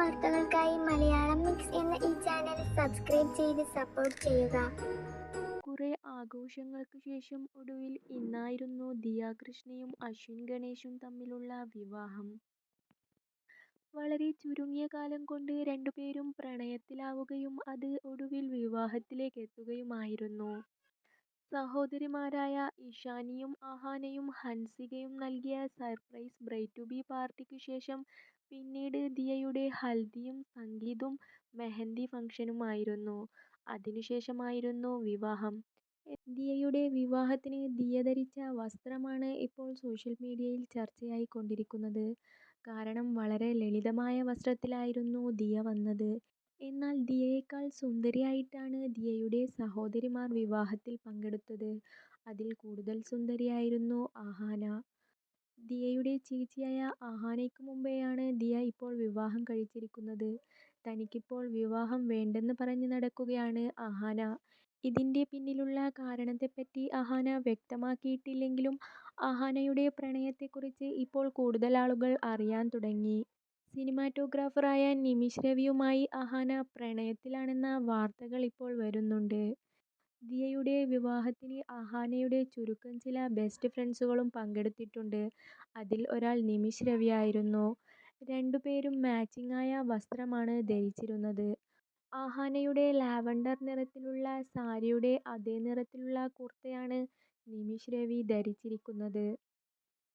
വാർത്തകൾക്കായി മലയാളം മിക്സ് എന്ന ഈ ചാനൽ സബ്സ്ക്രൈബ് ചെയ്ത് സപ്പോർട്ട് ചെയ്യുക കുറെ ആഘോഷങ്ങൾക്ക് ശേഷം ഒടുവിൽ ഇന്നായിരുന്നു ദിയ കൃഷ്ണയും അശ്വിൻ ഗണേശും തമ്മിലുള്ള വിവാഹം. വളരെ ചുരുങ്ങിയ കാലം കൊണ്ട് രണ്ടുപേരും പ്രണയത്തിലാവുകയും അത് ഒടുവിൽ വിവാഹത്തിലേക്കെത്തുകയുമായിരുന്നു. സഹോദരിമാരായ ഇഷാനിയും അഹാനയും ഹൻസികയും നൽകിയ സർപ്രൈസ് ബ്രൈഡ് ടു ബി പാർട്ടിക്കു ശേഷം പിന്നീട് ദിയയുടെ ഹൽദിയും സംഗീതും മെഹന്തി ഫംഗ്ഷനുമായിരുന്നു. അതിനുശേഷമായിരുന്നു വിവാഹം. ദിയയുടെ വിവാഹത്തിന് ദിയ ധരിച്ച വസ്ത്രമാണ് ഇപ്പോൾ സോഷ്യൽ മീഡിയയിൽ ചർച്ചയായി കൊണ്ടിരിക്കുന്നത് കാരണം വളരെ ലളിതമായ വസ്ത്രത്തിലായിരുന്നു ദിയ വന്നത്. എന്നാൽ ദിയയേക്കാൾ സുന്ദരിയായിട്ടാണ് ദിയയുടെ സഹോദരിമാർ വിവാഹത്തിൽ പങ്കെടുത്തത്. അതിൽ കൂടുതൽ സുന്ദരിയായിരുന്നു അഹാന. ദിയയുടെ ചേച്ചിയായ അഹാനയ്ക്കു മുമ്പെയാണ് ദിയ ഇപ്പോൾ വിവാഹം കഴിച്ചിരിക്കുന്നത്. തനിക്കിപ്പോൾ വിവാഹം വേണ്ടെന്ന് പറഞ്ഞ് നടക്കുകയാണ് അഹാന. ഇതിന്റെ പിന്നിലുള്ള കാരണത്തെപ്പറ്റി അഹാന വ്യക്തമാക്കിയിട്ടില്ലെങ്കിലും ആഹാനയുടെ പ്രണയത്തെക്കുറിച്ച് ഇപ്പോൾ കൂടുതൽ ആളുകൾ അറിയാൻ തുടങ്ങി. സിനിമാറ്റോഗ്രാഫറായ നിമിഷ് രവിയുമായി അഹാന പ്രണയത്തിലാണെന്ന വാർത്തകൾ ഇപ്പോൾ വരുന്നുണ്ട്. ദിയയുടെ വിവാഹത്തിന് അഹാനയുടെ ചുരുക്കം ചില ബെസ്റ്റ് ഫ്രണ്ട്സുകളും പങ്കെടുത്തിട്ടുണ്ട്. അതിൽ ഒരാൾ നിമിഷ് രവിയായിരുന്നു. രണ്ടുപേരും മാച്ചിങ് ആയ വസ്ത്രമാണ് ധരിച്ചിരുന്നത്. അഹാനയുടെ ലാവണ്ടർ നിറത്തിലുള്ള സാരിയുടെ അതേ നിറത്തിലുള്ള കുർത്തയാണ് നിമിഷ് രവി ധരിച്ചിരിക്കുന്നത്.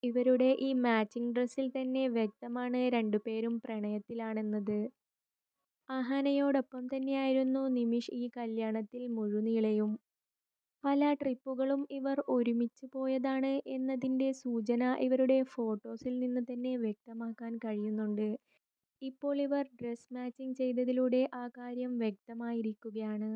ഇവരുടെ ഈ മാച്ചിങ് ഡ്രസ്സിൽ തന്നെ വ്യക്തമാണ് രണ്ടുപേരും പ്രണയത്തിലാണെന്നത്. അഹാനയോടൊപ്പം തന്നെയായിരുന്നു നിമിഷ് ഈ കല്യാണത്തിൽ മുഴുനീളെയും. പല ട്രിപ്പുകളും ഇവർ ഒരുമിച്ച് പോയതാണ് എന്നതിന്റെ സൂചന ഇവരുടെ ഫോട്ടോസിൽ നിന്ന് തന്നെ വ്യക്തമാക്കാൻ കഴിയുന്നുണ്ട്. ഇപ്പോൾ ഇവർ ഡ്രസ് മാച്ചിങ് ചെയ്തതിലൂടെ ആ കാര്യം വ്യക്തമായിരിക്കുകയാണ്.